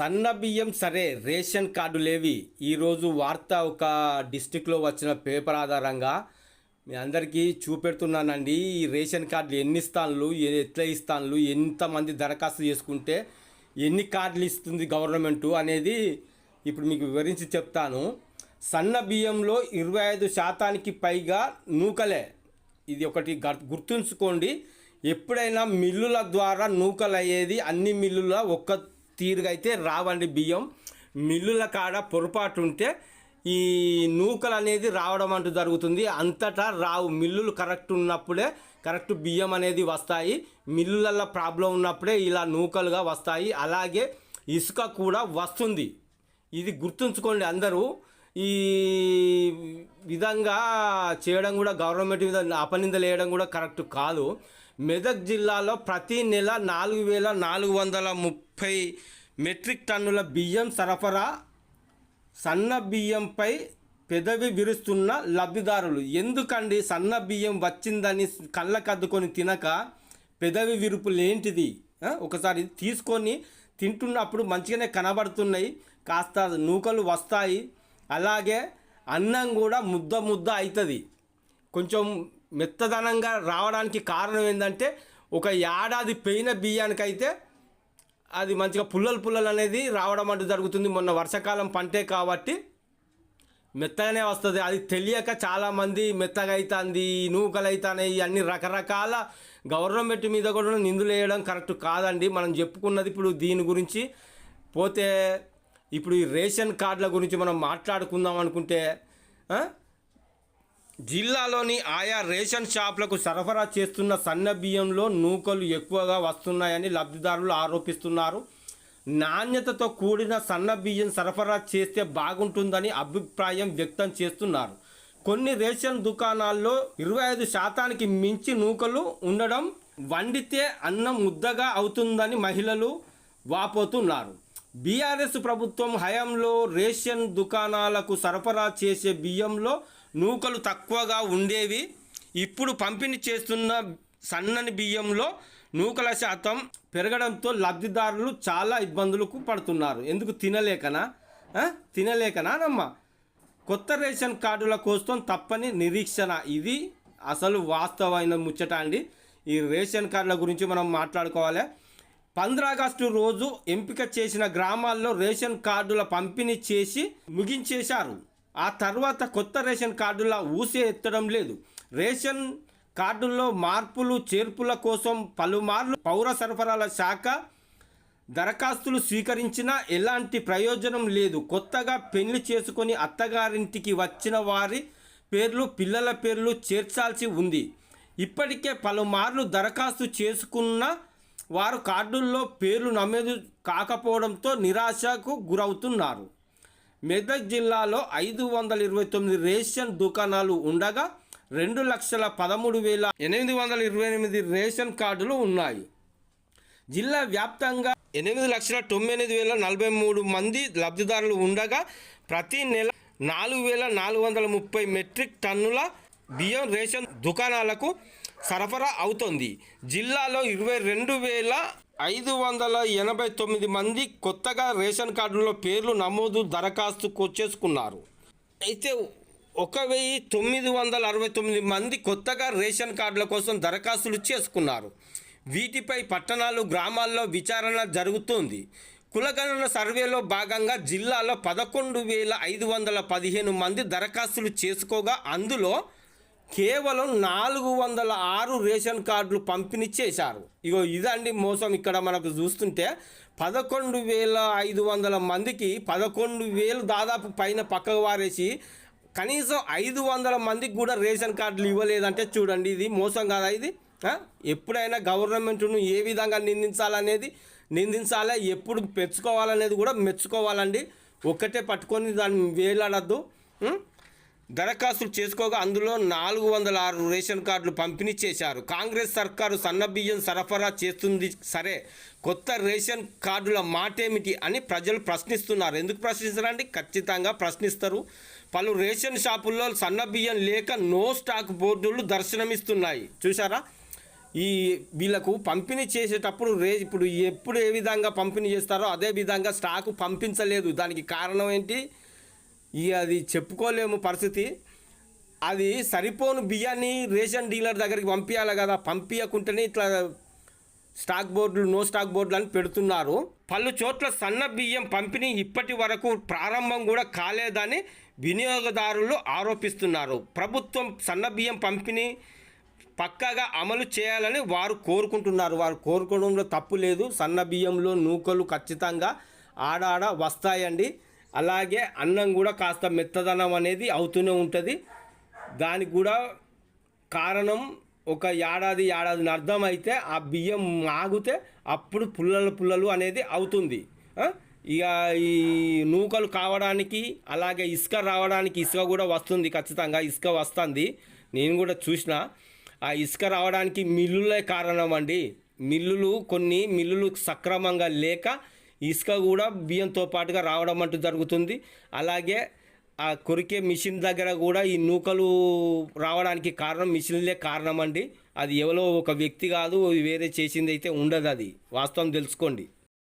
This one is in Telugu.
సన్న బియ్యం సరే రేషన్ కార్డులేవి ఈరోజు వార్త ఒక డిస్టిక్లో వచ్చిన పేపర్ ఆధారంగా మీ అందరికీ చూపెడుతున్నానండి. ఈ రేషన్ కార్డులు ఎన్ని స్థానాలు ఎట్లా ఇస్తాన్లు ఎంతమంది దరఖాస్తు చేసుకుంటే ఎన్ని కార్డులు ఇస్తుంది గవర్నమెంట్ అనేది ఇప్పుడు మీకు వివరించి చెప్తాను. సన్న బియ్యంలో ఇరవై ఐదు శాతానికి పైగా నూకలే. ఇది ఒకటి గుర్తుంచుకోండి. ఎప్పుడైనా మిల్లుల ద్వారా నూకలు అయ్యేది అన్ని మిల్లుల ఒక్క తీరుగా అయితే రావండి బియ్యం. మిల్లుల కాడ పొరపాటు ఉంటే ఈ నూకలు అనేది రావడం అంటూ జరుగుతుంది. అంతటా రావు. మిల్లులు కరెక్ట్ ఉన్నప్పుడే కరెక్ట్ బియ్యం అనేది వస్తాయి. మిల్లులలో ప్రాబ్లం ఉన్నప్పుడే ఇలా నూకలుగా వస్తాయి. అలాగే ఇసుక కూడా వస్తుంది. ఇది గుర్తుంచుకోండి అందరూ. ఈ విధంగా చేయడం కూడా గవర్నమెంట్ మీద అపనిందలు వేయడం కూడా కరెక్ట్ కాదు. మెదక్ జిల్లాలో ప్రతి నెల నాలుగు వేల నాలుగు వందల ముప్పై మెట్రిక్ టన్నుల బియ్యం సరఫరా సన్న బియ్యంపై పెదవి విరుస్తున్న లబ్ధిదారులు. ఎందుకండి సన్న బియ్యం వచ్చిందని కళ్ళకద్దుకొని తినక పెదవి విరుపులు ఏంటిది ఒకసారి తీసుకొని తింటున్నప్పుడు మంచిగానే కనబడుతున్నాయి. కాస్త నూకలు వస్తాయి. అలాగే అన్నం కూడా ముద్ద ముద్ద అవుతుంది కొంచెం మెత్తదనంగా రావడానికి కారణం ఏంటంటే ఒక ఏడాది పెయిన బియ్యానికైతే అది మంచిగా పుల్లలు పుల్లలు అనేది రావడం అంటూ జరుగుతుంది. మొన్న వర్షాకాలం పంటే కాబట్టి మెత్తగానే వస్తుంది. అది తెలియక చాలామంది మెత్తగా అవుతుంది నూకలు అవుతున్నాయి అన్ని రకరకాల గవర్నమెంట్ మీద కూడా నిందులు వేయడం కరెక్ట్ కాదండి. మనం చెప్పుకున్నది ఇప్పుడు దీని గురించి పోతే ఇప్పుడు ఈ రేషన్ కార్డుల గురించి మనం మాట్లాడుకుందాం అనుకుంటే జిల్లాలోని ఆయా రేషన్ షాపులకు సరఫరా చేస్తున్న సన్న బియ్యంలో నూకలు ఎక్కువగా వస్తున్నాయని లబ్ధిదారులు ఆరోపిస్తున్నారు. నాణ్యతతో కూడిన సన్న బియ్యం సరఫరా చేస్తే బాగుంటుందని అభిప్రాయం వ్యక్తం చేస్తున్నారు. కొన్ని రేషన్ దుకాణాల్లో ఇరవై ఐదు శాతానికి మించి నూకలు ఉండడం వండితే అన్నం ముద్దగా అవుతుందని మహిళలు వాపోతున్నారు. బీఆర్ఎస్ ప్రభుత్వం హయాంలో రేషన్ దుకాణాలకు సరఫరా చేసే బియ్యంలో నూకలు తక్కువగా ఉండేవి. ఇప్పుడు పంపిణీ చేస్తున్న సన్నని బియ్యంలో నూకల శాతం పెరగడంతో లబ్ధిదారులు చాలా ఇబ్బందులకు పడుతున్నారు. ఎందుకు తినలేకనా? తినలేకనా నమ్మ కొత్త రేషన్ కార్డుల కోసం తప్పని నిరీక్షణ. ఇది అసలు వాస్తవమైన ముచ్చట అండి. ఈ రేషన్ కార్డుల గురించి మనం మాట్లాడుకోవాలి? పంద్రాగస్టు రోజు ఎంపిక చేసిన గ్రామాల్లో రేషన్ కార్డుల పంపిణీ చేసి ముగించేశారు. ఆ తర్వాత కొత్త రేషన్ కార్డుల ఊసే ఎత్తడం లేదు. రేషన్ కార్డుల్లో మార్పులు చేర్పుల కోసం పలుమార్లు పౌర సరఫరాల శాఖ దరఖాస్తులు స్వీకరించినా ఎలాంటి ప్రయోజనం లేదు. కొత్తగా పెళ్ళి చేసుకొని అత్తగారింటికి వచ్చిన వారి పేర్లు పిల్లల పేర్లు చేర్చాల్సి ఉంది. ఇప్పటికే పలుమార్లు దరఖాస్తు చేసుకున్న వారు కార్డుల్లో పేర్లు నమోదు కాకపోవడంతో నిరాశకు గురవుతున్నారు. మెదక్ జిల్లాలో ఐదు వందల ఇరవై తొమ్మిది రేషన్ దుకాణాలు ఉండగా రెండు లక్షల పదమూడు వేల ఎనిమిది వందల ఇరవై ఎనిమిది రేషన్ కార్డులు ఉన్నాయి. జిల్లా వ్యాప్తంగా ఎనిమిది లక్షల తొమ్మిది వేల నలభై మూడు మంది లబ్ధిదారులు ఉండగా ప్రతి నెల నాలుగు వేల నాలుగు వందల ముప్పై మెట్రిక్ టన్నుల బియ్యం రేషన్ దుకాణాలకు సరఫరా అవుతోంది. జిల్లాలో ఇరవై రెండు వేల ఐదు వందల ఎనభై తొమ్మిది మంది కొత్తగా రేషన్ కార్డులో పేర్లు నమోదు దరఖాస్తు చేసుకున్నారు. అయితే ఒక వెయ్యి తొమ్మిది వందల అరవై తొమ్మిది మంది కొత్తగా రేషన్ కార్డుల కోసం దరఖాస్తులు చేసుకున్నారు. వీటిపై పట్టణాలు గ్రామాల్లో విచారణ జరుగుతోంది. కులగణన సర్వేలో భాగంగా జిల్లాలో పదకొండు వేల ఐదు వందల పదిహేను మంది దరఖాస్తులు చేసుకోగా అందులో కేవలం నాలుగు వందల ఆరు రేషన్ కార్డులు పంపిణీ చేశారు. ఇగో ఇదండి మోసం ఇక్కడ మనకు చూస్తుంటే పదకొండు వేల ఐదు వందల మందికి పదకొండు వేలు దాదాపు పైన పక్కకు వారేసి కనీసం ఐదు వందల మందికి కూడా రేషన్ కార్డులు ఇవ్వలేదంటే చూడండి ఇది మోసం కాదా ఇది? ఎప్పుడైనా గవర్నమెంట్ను ఏ విధంగా నిందించాలనేది నిందించాలి ఎప్పుడు మెచ్చుకోవాలనేది కూడా మెచ్చుకోవాలండి. ఒక్కటే పట్టుకొని దాన్ని వేలాడద్దు. దరఖాస్తులు చేసుకోగా అందులో నాలుగు వందల ఆరు రేషన్ కార్డులు పంపిణీ చేశారు. కాంగ్రెస్ సర్కారు సన్నబియ్యం సరఫరా చేస్తుంది. సరే కొత్త రేషన్ కార్డుల మాటేమిటి అని ప్రజలు ప్రశ్నిస్తున్నారు. ఎందుకు ప్రశ్నిస్తారండి ఖచ్చితంగా ప్రశ్నిస్తారు. పలు రేషన్ షాపుల్లో సన్నబియ్యం లేక నో స్టాక్ బోర్డులు దర్శనమిస్తున్నాయి. చూసారా ఈ వీళ్ళకు పంపిణీ చేసేటప్పుడు రే ఇప్పుడు ఎప్పుడు ఏ విధంగా పంపిణీ చేస్తారో అదే విధంగా స్టాకు పంపించలేదు. దానికి కారణం ఏంటి? ఈ అది చెప్పుకోలేము పరిస్థితి. అది సరిపోను బియ్యాన్ని రేషన్ డీలర్ దగ్గరికి పంపించాలి కదా. పంపించకుంటేనే ఇట్లా స్టాక్ బోర్డులు నో స్టాక్ బోర్డులు అని పెడుతున్నారు. పలు చోట్ల సన్న బియ్యం పంపిణీ ఇప్పటి వరకు ప్రారంభం కూడా కాలేదని వినియోగదారులు ఆరోపిస్తున్నారు. ప్రభుత్వం సన్న బియ్యం పంపిణీ పక్కాగా అమలు చేయాలని వారు కోరుకుంటున్నారు. వారు కోరుకోవడంలో తప్పు లేదు. సన్న బియ్యంలో నూకలు ఖచ్చితంగా ఆడాడ వస్తాయండి. అలాగే అన్నం కూడా కాస్త మెత్తదనం అనేది అవుతూనే ఉంటుంది. దానికి కూడా కారణం ఒక ఏడాది ఏడాది అర్థం అయితే ఆ బియ్యం ఆగితే అప్పుడు పుల్లలు పుల్లలు అనేది అవుతుంది. ఇక ఈ నూకలు కావడానికి అలాగే ఇసుక రావడానికి ఇసుక కూడా వస్తుంది ఖచ్చితంగా ఇసుక వస్తుంది. నేను కూడా చూసిన ఆ ఇసుక రావడానికి మిల్లులే కారణం అండి. మిల్లులు కొన్ని మిల్లులు సక్రమంగా లేక ఇసుక కూడా బియ్యంతో పాటుగా రావడం అంటూ జరుగుతుంది. అలాగే ఆ కొరికే మిషన్ దగ్గర కూడా ఈ నూకలు రావడానికి కారణం మిషన్లే కారణం అండి. అది ఎవరో ఒక వ్యక్తి కాదు వేరే చేసింది అయితే ఉండదు అది. వాస్తవం తెలుసుకోండి.